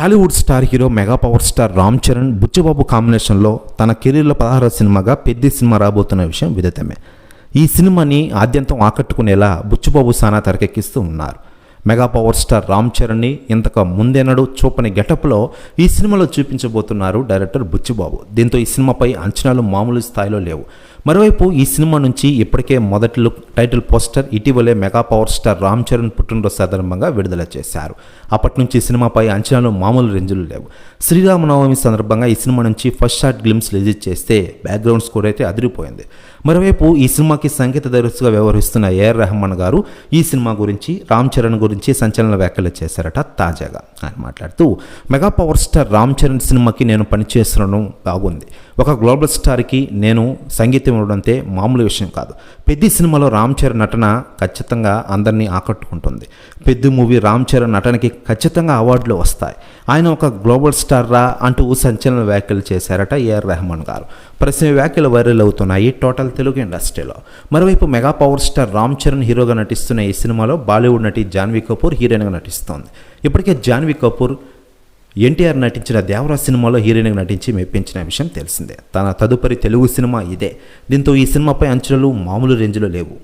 Tollywood star hero mega power star Ram Charan Buchibabu కాంబినేషన్లో తన కెరీర్లో పదహారు సినిమాగా పెద్ద సినిమా రాబోతున్న విషయం విదితమే. ఈ సినిమాని ఆద్యంతం ఆకట్టుకునేలా బుచ్చుబాబు సానా తెరకెక్కిస్తూ ఉన్నారు. మెగా పవర్ స్టార్ రామ్ చరణ్ని ఇంతకు ముందెన్నడూ చూపని గెటప్లో ఈ సినిమాలో చూపించబోతున్నారు డైరెక్టర్ బుచ్చిబాబు. దీంతో ఈ సినిమాపై అంచనాలు మామూలు స్థాయిలో లేవు. మరోవైపు ఈ సినిమా నుంచి ఇప్పటికే మొదటి లుక్ టైటిల్ పోస్టర్ ఇటీవలే mega power star Ram Charan పుట్టినరోజు సందర్భంగా విడుదల చేశారు. అప్పటి నుంచి సినిమాపై అంచనాలు మామూలు రేంజులు లేవు. శ్రీరామనవమి సందర్భంగా ఈ సినిమా నుంచి ఫస్ట్ షాట్ గ్లిమ్స్ రిలీజ్ చేస్తే బ్యాక్గ్రౌండ్ స్కోర్ అయితే అదిరిపోయింది. మరోవైపు ఈ సినిమాకి సంగీత దర్శకుగా వ్యవహరిస్తున్న ఏఆర్ రెహమాన్ గారు ఈ సినిమా గురించి రామ్ చరణ్ గురించి సంచలన వ్యాఖ్యలు చేశారట తాజాగా. ఆయన మాట్లాడుతూ mega power star Ram Charan సినిమాకి నేను పనిచేస్తున్నాను బాగుంది. ఒక గ్లోబల్ స్టార్కి నేను సంగీత ఇవ్వడంతే మామూలు విషయం కాదు. పెద్ద సినిమాలో రామ్ చరణ్ నటన ఖచ్చితంగా అందరినీ ఆకట్టుకుంటుంది. పెద్ద మూవీ రామ్ చరణ్ నటనకి ఖచ్చితంగా అవార్డులు వస్తాయి. ఆయన ఒక గ్లోబల్ స్టార్ రా అంటూ సంచలన వ్యాఖ్యలు చేశారట ఏఆర్ రెహమాన్ గారు. ప్రశ్న వ్యాఖ్యలు వైరల్ అవుతున్నాయి టోటల్ తెలుగు ఇండస్ట్రీలో. మరోవైపు mega power star Ram Charan హీరోగా నటిస్తున్న ఈ సినిమాలో బాలీవుడ్ నటి జాన్వీ కపూర్ హీరోయిన్గా నటిస్తోంది. ఇప్పటికే జాన్వీ కపూర్ ఎన్టీఆర్ నటించిన దేవరా సినిమాలో హీరోయిన్గా నటించి మెప్పించిన విషయం తెలిసిందే. తన తదుపరి తెలుగు సినిమా ఇదే. దీంతో ఈ సినిమాపై అంచనాలు మామూలు రేంజ్లో లేవు.